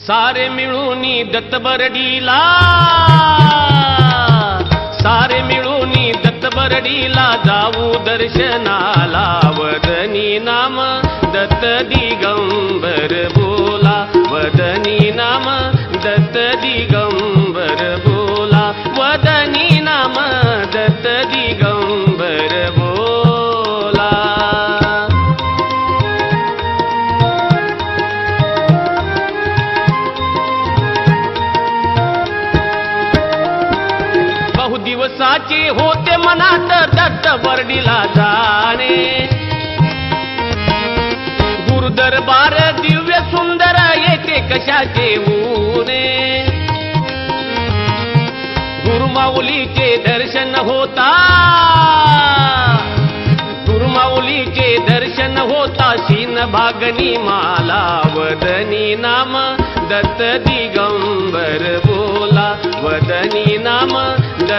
सारे मिळूनी दत्तबरडीला सारे मिळूनी दत्तबरडीला जाऊ दर्शनाला वदनी नाम. दत्त दिगंबर बोला वदनी दिवसाचे होते मनात दत्त बर्डीला जाणे. गुरुदरबार दिव्य सुंदर येते कशाचे ऊने. गुरुमाऊलीचे दर्शन होता. गुरुमाऊलीचे दर्शन होता. शीन भागनी माला वदनी नाम. दत्त दिगंबर बोला वदनी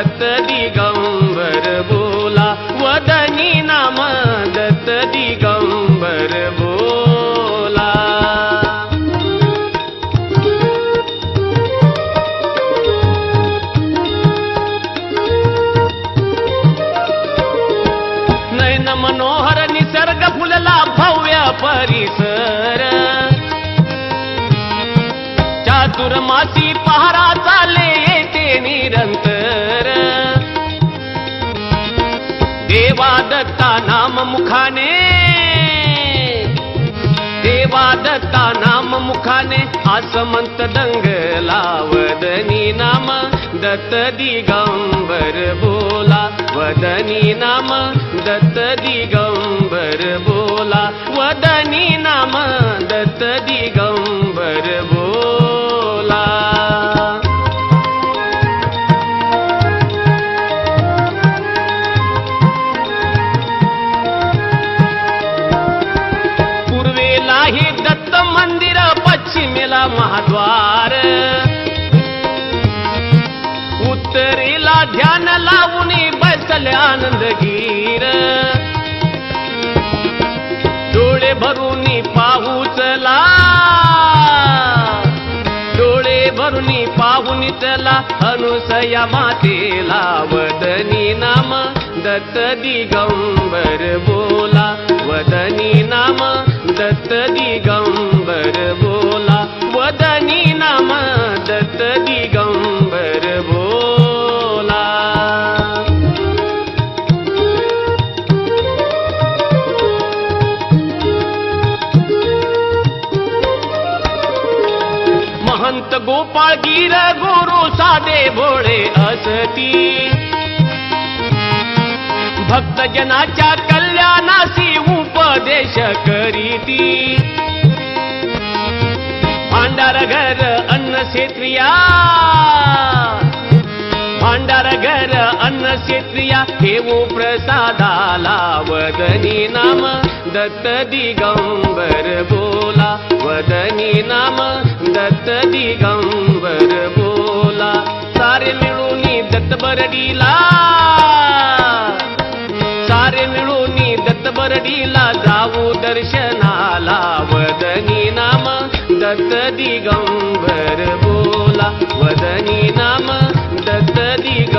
दिगंबर बोला वदनी नाम दत्त दिगंबर बोला. नयन मनोहर निसर्ग फुलला भव्य परिसर. चातुर्मासी पहारा चाले येते निरंतर देवादत्ता नाम मुखाने देवादत्ता नाम मुखाने आसमंत दंगला वदनी नाम दत्त दिगंबर बोला वदनी नाम दत्त दिगंबर द्वार. उत्तरीला ध्यान लावून बसले आनंदगीर डोळे भरून पाहूचला डोळे भरून पाहून चला अनुसया मातेला वदनी नाम दत्त दिगंबर बोला. वदनी नाम दत्त दिगंबर बोला गोपाळ गिर गुरु साधे भोळे असती. भक्तजनाच्या कल्याणासी उपदेश करीती. भांडार घर अन्न क्षेत्रिया. भांडार घर अन्न क्षेत्रिया ठेवू प्रसादाला वदनी नाम. दत्त दिगंबर बोला वदनी नाम. दत्त दिगंबर बोला सारे मिळून दत्त बरडीला सारे मिळून दत्त बरडीला जाऊ दर्शनाला वदनी नाम. दत्त दिगंबर बोला वदनी नाम. दत्त दिगंबर